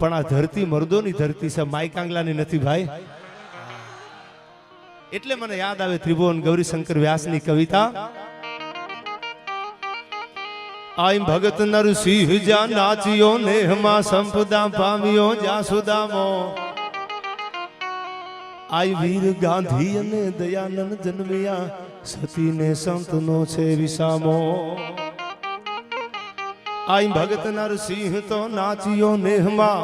પણ આ ધરતી મર્દોની ધરતી છે માઈ કાંગલાની નથી ભાઈ. એટલે મને યાદ આવે ત્રિભુવન ગૌરીશંકર વ્યાસની કવિતા. આઈ ભગત નરસિંહ જા નાચ્યો નેહમાં સંપદા પામ્યો જા સુદામો. આઈ વીર ગાંધી અને દયાનંદ જન્મ્યા, સતીને સંતનો છે વિસામો. આઈ ભગત નરસિંહ તો નાચ્યો નેહમાં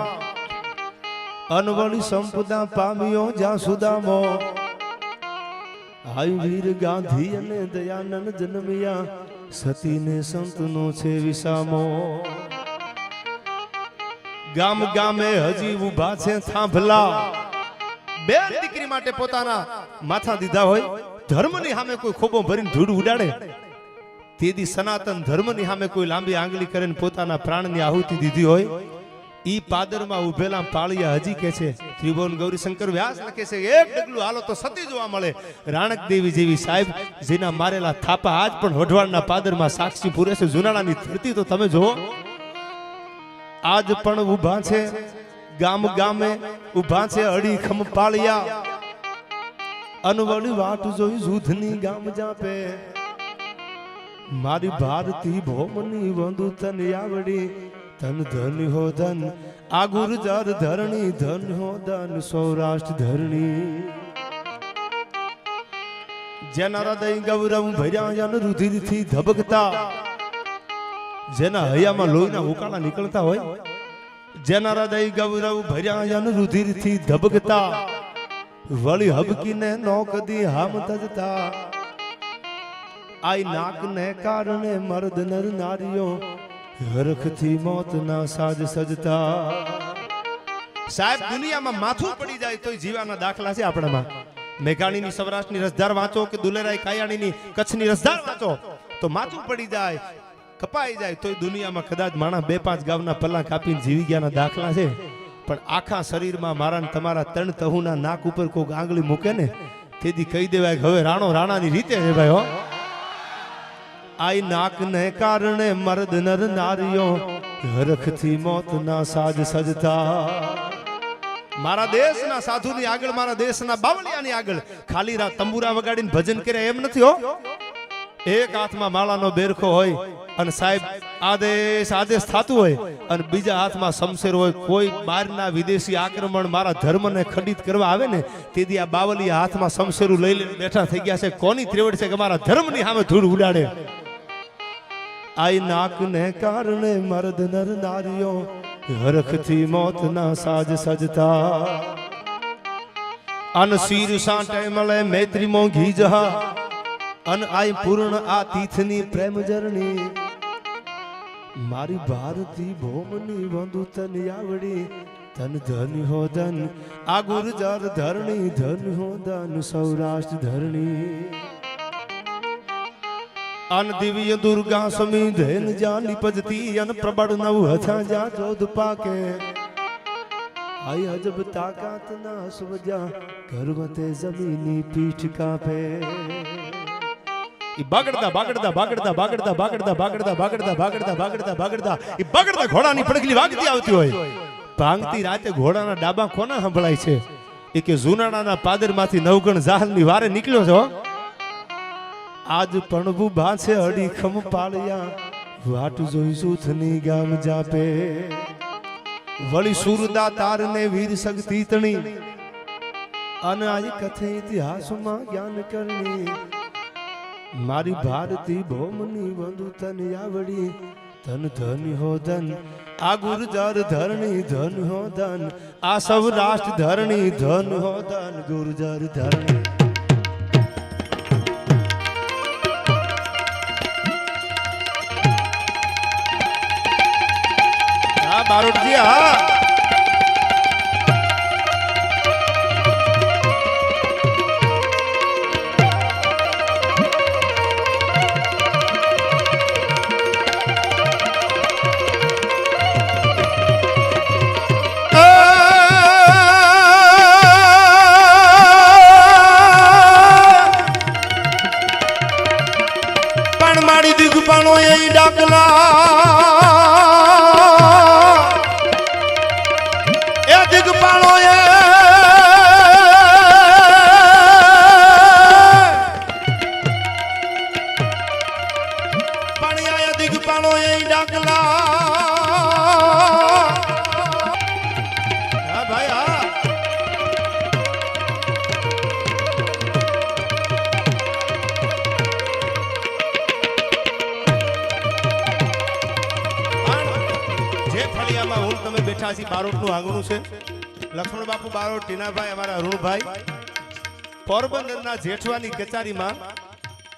અનવળી સંપદા પામ્યો જ્યાં સુદામો. આઈ વીર ગાંધી અને દયાનંદ જન્મ્યા, સતીને સંતનો છે વિસામો. ગામ ગામે હજી ઊભા છે થાંભલા. બે દીકરી માટે પોતાના માથા દીધા હોય, ધર્મની સામે કોઈ ખોબો ભરીને ધૂળ ઉડાડે? તેથી સનાતન ધર્મની સામે કોઈ લાંબી આંગળી કરીને પોતાના પ્રાણની આહુતિ દીધી હોય, ઈ પાદરમાં ઉભેલા પાળિયા હજી કે છે, ત્રિભુવન ગૌરીશંકર વ્યાસ લખે છે, એક ડગલું હાલો તો સતી જોવા મળે. રાણક દેવી જેવી સાહેબ, જેના મારેલા થાપા આજ પણ વઢવાણના પાદરમાં સાક્ષી પૂરે છે, જુનાળાની ધરતી તો તમે જુઓ. આજ પણ ઊભા છે, ગામ ગામે ઊભા છે અડી ખમ પાળિયા. અનવળી વાટ જોઈ જૂથની ગામ જાપે. મારી ભારતી ભોમની વંદુ તન આવડી, તન ધન હો ધન. આ ગુર્જર ધરણી, ધન હો ધન, સૌરાષ્ટ્ર ધરણી. જેના હૃદય ગૌરવ ભર્યા રુધિરથી ધબકતા, જેના હૈયામાં લોહીના ઉકાળા નીકળતા હોય, જેના હૃદય ગૌરવ ભર્યા રુધિરથી ધબકતા, વળી હબકીને નો કદી હામ તજતા આઈ નાકને કારણે મર્દ નર નારીઓ હરખથી મોતના સાજ સજતા. સાહેબ, દુનિયામાં માથું પડી જાય તોય જીવાના દાખલા છે આપણામાં. મેઘાણીની સૌરાષ્ટ્રની રસધાર વાંચો કે દુલેરાય કાયાણીની કચ્છની રસધાર વાંચો, તો માથું પડી જાય, કપાઈ જાય તોય દુનિયામાં કદાચ માણા બે પાંચ ગામના પલ્લા કાપીને જીવી ગયાના દાખલા છે. પણ આખા શરીરમાં મારા ને તમારા ત્રણ તહુના નાક ઉપર કોઈક આંગળી મૂકે ને, તેથી કહી દેવાય હવે રાણો રાણાની રીતે છે ભાઈ હો. આઈ નાકને કારણે મર્દ નર નારીઓ હરખથી મોતના સાજ સજતા. મારા દેશના સાધુની આગળ, મારા દેશના બાવળિયાની આગળ ખાલી રા તંબુરા વગાડીને ભજન કરે એમ નથી હો. એક હાથમાં માળાનો બેરખો હોય અને સાહેબ આદેશ આદેશ થતું હોય અને બીજા હાથમાં શમશેર હોય, કોઈ બહારના વિદેશી આક્રમણ મારા ધર્મને ખંડિત કરવા આવે ને તેથી આ બાવલિયા હાથમાં શમશેરું લઈ લઈને બેઠા થઈ ગયા છે. કોની ત્રેવડ છે કે મારા ધર્મની સામે ધૂળ ઉડાડે? આઈ નાકને કારણે મર્દ નર નારીઓ હરખથી મોતના સાજ સજતા. અન શીર સાંટે મળે મૈત્રી મોંઘી જહા. અન આઈ પૂર્ણ આ તીથની પ્રેમ જરણી. મારી ભારતી ભોમની બંધુ તન આવડી ધન ધન હો ધન, આ ગુરજર ધરણી, ધન હો ધન સૌરાષ્ટ્ર ધરણી. અન દિવ્ય દુર્ગા સમી ધેન જા નિપજતી અન પ્રબળ નવ હથા જા જોધ પાકે. આઈ અજબ તાકાત ના સુવજા ગર્વતે જમીની પીઠ કાપે. ઈ બાગડતા બાગડતા બાગડતા બાગડતા બાગડતા બાગડતા બાગડતા બાગડતા બાગડતા બાગડતા ઈ બાગડતા ઘોડાની પડગલી વાગતી આવતી હોય. ભાંગતી રાતે ઘોડાના ડાબા કોના સંભળાય છે? એ કે જુનાણાના પાદરમાંથી નવગણ જાહલની વારે નીકળ્યો છો? આજ પણ ભાસે અડીખમ પાળ્યા. વાટ જોઈ સૂથની ગામ જાપે. વળી સુરદા તારને વીર શક્તિ તણી અને આજ કથે ઇતિહાસમાં જ્ઞાન કરણી. મારી ભારતી ભૌમની બંધુ તન આવડી. ધન ધન હો ધન. આ ગુર્જર ધરણી ધન હો ધન. આ સૌરાષ્ટ્ર ધરણી ધન હો ધન. ગુર્જર ધરણી બારોટજી હા. બારોટનું આંગણું છે. લક્ષ્મણ બાપુ બારોટ, ટીનાભાઈ, અમારા અરુણભાઈ. પોરબંદરના જેઠવાની કચારીમાં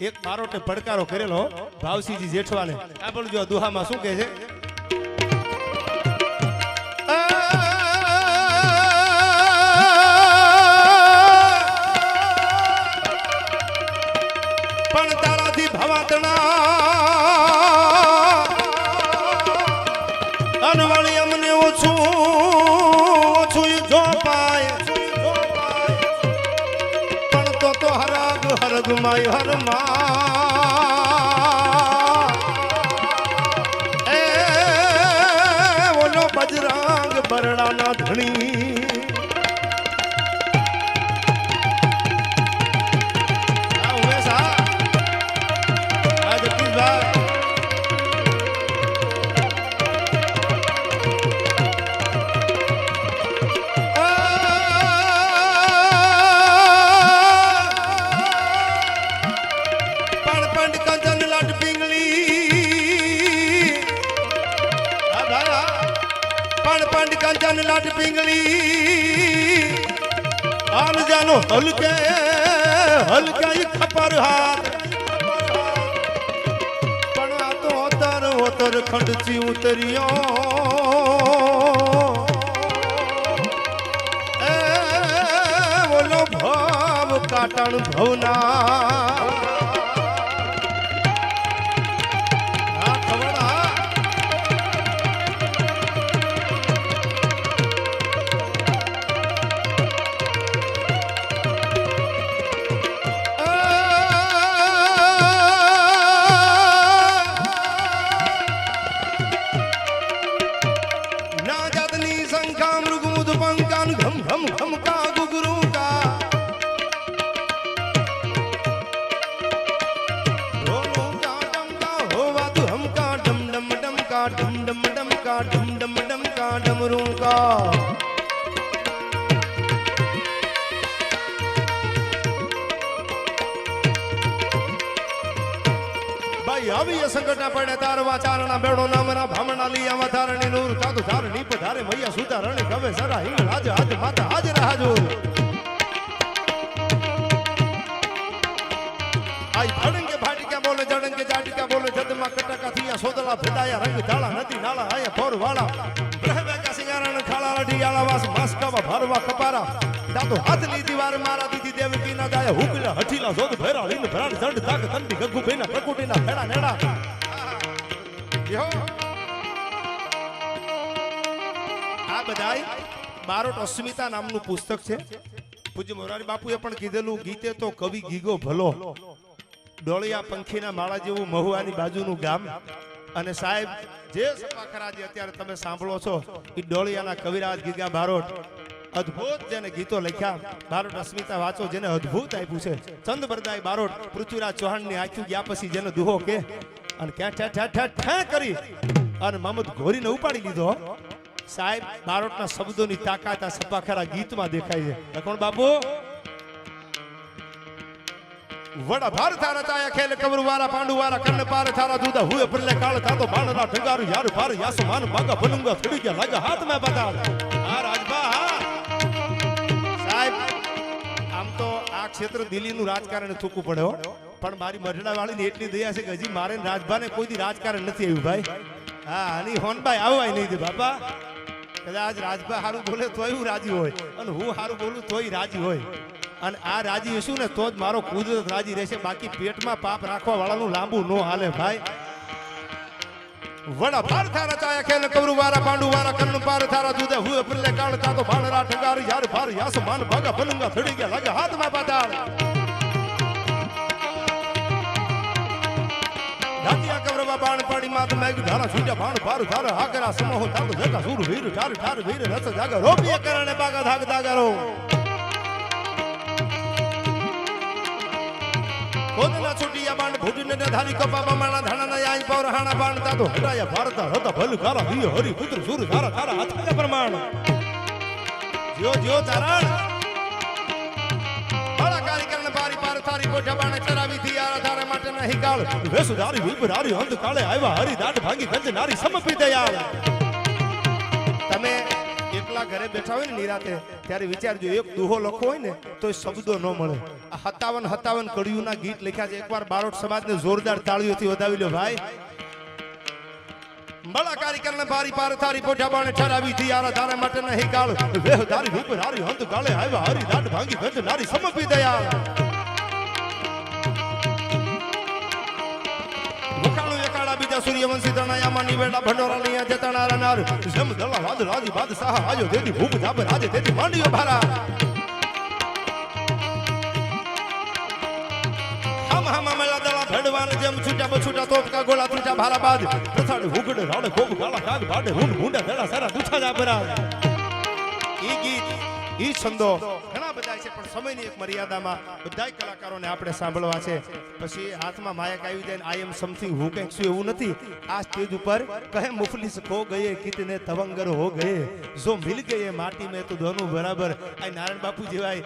એક બારોટે પડકારો કરેલો, ભાવસિંહજી જેઠવાને. આ પણ જો દુહામાં શું કહે છે? હરગ માય હલકે હલકે ઈ ખપર હાથ પણ આ તો તર ઓતર ખંડથી ઉતર્યો એ બોલો ભાવ કાટણ ભવના તારવા ચારણા બેડો નામના ભામણા લઈ આવા ધારણી નૂર તાતુ ધારણી પધારે મૈયા સુતા રણી કવે સરા હિંગ રાજ, આજ માતા, આજ રાજો આઈ ફડંગે ભાટિકા બોલે, જડંગે જાટિકા બોલે, જદમાં કટકા થિયા, સોદલા ફેડાયા રંગ ધાળા, નદી નાળા, આયા ફોર વાળા બ્રહ્મકા સિંગારણ ખાળા લઢી આળા વાસ, માસ્કાવા, ભરવા, કપારા. દાદો હાથની દીવાર મારા દીદી દેવકી ના જાય હુકલા હઠીલા જોદ ભેરા, લીન જડ તાક તંડી ગગુ બેના પ્રકુટીના ભેડા નેડા આ બધાય બારોટ અસ્મિતા નામનું પુસ્તક છે. પૂજ્ય મોરારી બાપુએ પણ કીધેલું, ગીતે તો કવિ ગીગો ભલો. ડોળિયા પંખીના માળા જેવું મહુવાની બાજુનું ગામ. અને સાહેબ, જે સપાખરા જે અત્યારે તમે સાંભળો છો એ ડોળિયાના કવિરાજ ગીગા બારોટ. અદ્ભુત જેને ગીતો લખ્યા. બારોટ અસ્મિતા વાંચો જેને અદ્ભુત આપ્યું છે. ચંદ બરદાય બારોટ પૃથ્વીરાજ ચૌહાણની આખ્યું ગયા પછી જેનો દુહો કે અને ક્યાં ઠે ઠે ઠે ઠે કરી? અને મહમદ ઘોરીને ઉપાડી લીધો સાહેબ, બારોટના શબ્દોની તાકાત આ સપાખરા ગીતમાં દેખાય છે. કોણ બાપુ? વડા ભાર થાર ચાયા ખેલ કવર વારા, પાંડુ વારા, કન્ન પાર થારા દૂધા હુએ પરલે કાળ થાતો બાણરા ઠગારુ યાર ભાર યાસ માન બાગા બલુંગા ફડી ગયા લાગા હાથ મે બતા આ રાજબા હા. સાહેબ, આમ તો આ ક્ષેત્ર દિલ્હીનું રાજકારણ થૂકવું પડે, હો. પણ મારી મઢડા વાળીની એટલી દયા છે કે હજી મારે રાજભાને કોઈ દી રાજકારણ નથી આવ્યું ભાઈ. હા, અને હોનભાઈ આવવાય નહીં બાપા. કદાચ રાજભા સારું બોલે તોય હું રાજી હોય. અને હું સારું બોલું તોય રાજી હોય. અને આ રાજી હશું ને તો જ મારો કુદરત રાજી રહેશે. બાકી પેટમાં પાપ રાખવા વાળાનું લાંબુ નો હાલે ભાઈ. વડા ભાર થારા ચાયા ખેલ કવરુ, વારા પાંડુ, વારા કન્નુ, પાર થારા દૂધે હુએ પરલે કાળ કાતો બાણરા ઠગાર યાર ભાર, યાસ, માન, ભાગા બલુંગા થડી ગયા લાગે હાથમાં પાતાળ. ધાતિયા કવરવા બાણ પાડી માત મેગ, ધારા સુજા બાણ પાર ધાર હાકરા સમોહ તાગ જતા સુર વીર, ઠાર ઠાર વીર, રસ જાગ રોપિયા કરણે બાગા, ધાગ દાગરો કોદના છોટિયા બાણ ભૂટીને ને ધારી કપામાં માણા, ધાણા ના આઈ પૌર હાણા બાણ, તાતો હટાયા ભારત હતા ભલ કારા હરી, પુત્ર, સુર, ધારા ધારા હાથે પ્રમાણ. જો જો ચારણ બારી પાર થારી કોઠા બાણે ચરાવી થી યાર તારે માટે નહીં કાળ. વેસુ ધારી વિપ અંત કાળે આવ્યા હરી દાઢ ભાંગી ગંજ નારી સમપી દયાળ તમે એકલા ઘરે બેઠા હોય ને નિરાતે ત્યારે વિચારજો એક દુહો લખો હોય ને તો શબ્દો ન મળે. આ હતાવન હતાવન કડિયુંના ગીત લખ્યા છે. એકવાર બારોટ સમાજને જોરદાર તાળીઓથી વધાવી લો ભાઈ. બળા કાર્યક્રમ બારી પાર થારી પોઠા બાણે ઠરાવી થી આરા તારે માટે નહીં કાળ. વેહ ધારી ધારી આવ્યા હરી દાઢ ભાંગી નારી સમપી દયાળ બીજા સૂર્યવંશી તણાયામાં નિવેડા ભંડોરા લઈયા જતણા રનાર જેમ દલા વાદ રાજી બાદ સાહ આજો તેથી ભૂપ જાબ રાજે તેથી માંડીઓ ભારા. હમ જેમ છૂટા બછૂટા તોપકા ગોળા તૂટા ભારા બાદ. પછાડ હુગડ, રાડે, ખૂબ ગાળા કાગ ભૂંડા છે, પણ સમયની એક મર્યાદામાં બધા કલાકારોને આપણે સાંભળવા છે. પછી હાથમાં માયક આવી જાય આઈ એમ સમથિંગ હું કંઈક છું એવું નથી. આ સ્ટેજ ઉપર કહે મુફલિસ ખો ગયે, કિતને તવંગર હો ગયે. જો મિલ ગયે માટી મેં તો દોનું બરાબર. આ નારાયણ બાપુ જેવાય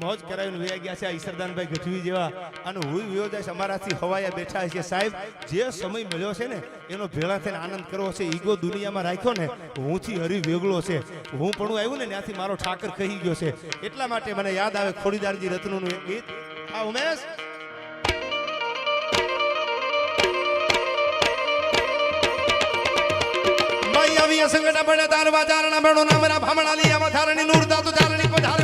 મોજ કરાવીને વયા ગયા છે આ ઈસરદાનભાઈ ગઢવી જેવા. અને હું વિયો જાય અમારાથી હવાયા બેઠા છે સાહેબ. જે સમય મળ્યો છે ને, એનો ભેળા થઈને આનંદ કરવો છે. ઈગો દુનિયામાં રાખ્યો ને, હુંથી હરી વેગળો છે. હું પણ આવ્યું ને, ત્યાંથી મારો ઠાકર કહી ગયો છે. એટલા માટે મને યાદ આવે ખોડીદારજી રત્નનું એક ગીત. આ ઉમેશ? સંગઠા પડે તારવા ચારણા બેણો નામરા ભામણા લીયા મથારણી નૂર દાતુ ચારણી પધાર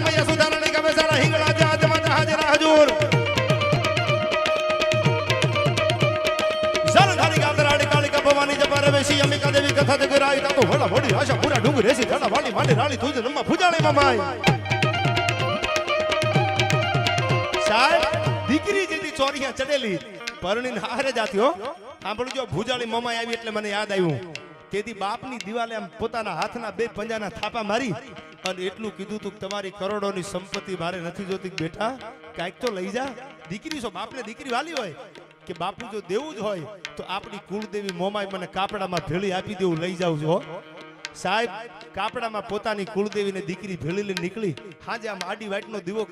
કથા જગરાઈ તાતો વળા વળી આશા પૂરા ડુંગર રેસી ધડા વાળી માંડે રાળી તુજ રમ્મા ફુજાણી મમાઈ. સાહેબ, દીકરી જેથી ચોરીયા ચડેલી, પરણીને હારે જાતી સાંભળું જો ભુજાળી, મમાઈ આવી એટલે મને યાદ આવ્યું. તેથી બાપની દિવાલે આમ પોતાના હાથના બે પંજાના થાપા મારી અને એટલું કીધું તું તમારી કરોડોની સંપત્તિ મારે નથી જોતી બેટા, કાંઈક તો લઈ જા. દીકરી છો, બાપને દીકરી વાલી હોય. કે બાપુ જો દેવું જ હોય, તો આપણી કુળદેવી મોમાઈ મને કાપડામાં ભેળી આપી દેવું, લઈ જાઉં છો સાહેબ, કાપડામાં પોતાની કુળદેવીને દીકરી ભેળી લઈને નીકળી, હાજે આમ આડી વાટનો દીવો